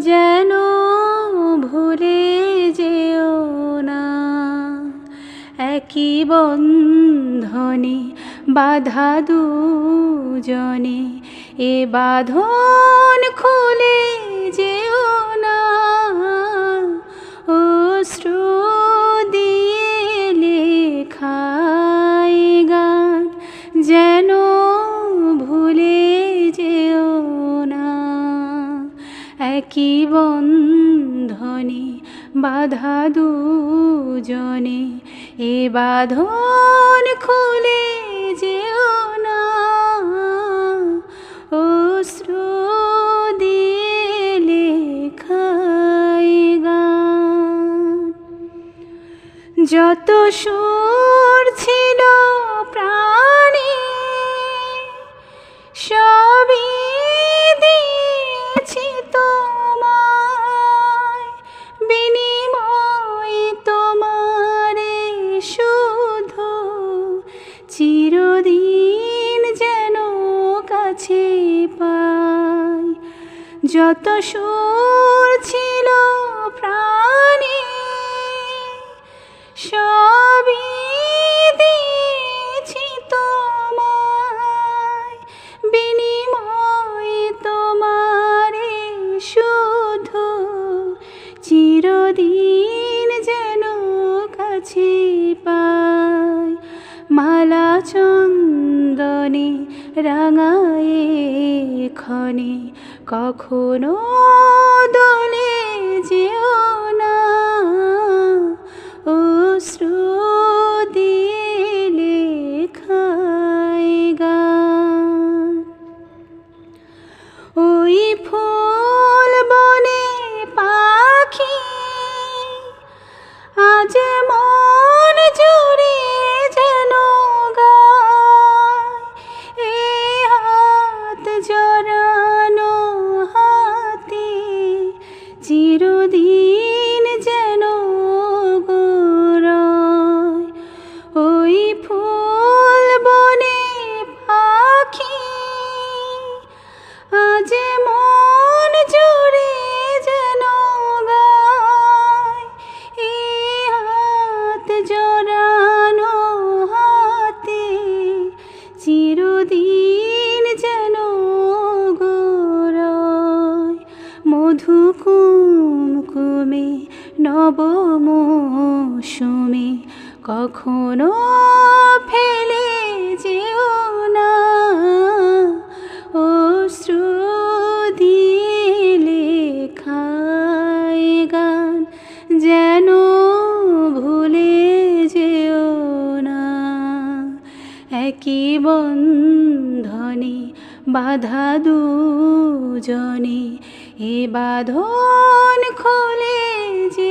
যেন ভুলে যেও না। একই বন্ধনে বাধা দুজনে এ বাঁধন খুলে একই বন্ধনে বাধা দুজনে। এ বাঁধন খুলে যেও না। অশ্রু যত সুর ছিল চিরদিন যেন কাছে পাই। যত সুর ছিল প্রাণে, সবই দিয়েছি তোমায়। বিনিময় তোমারে শুধু চিরদিন যেন কাছে পাই। মালা চন্দনে রাঙায়ে ক্ষণে কখনো দোলে যেও না। চিরদিন যেন গোরয় ওই ফুল বনে পাখি আজ মন জুড়ে যেন গায় এই হাত জড়ানো হাতে চিরদিন যেন গোরয় মধু কুমকুমে নব মৌসুমে কখনো ফেলে যেও না। অশ্রু দিয়ে লেখায় গান যেন ভুলে যেও না। একই বন্ধনে বাধা দুজনে এ বাঁধন খোলে যেও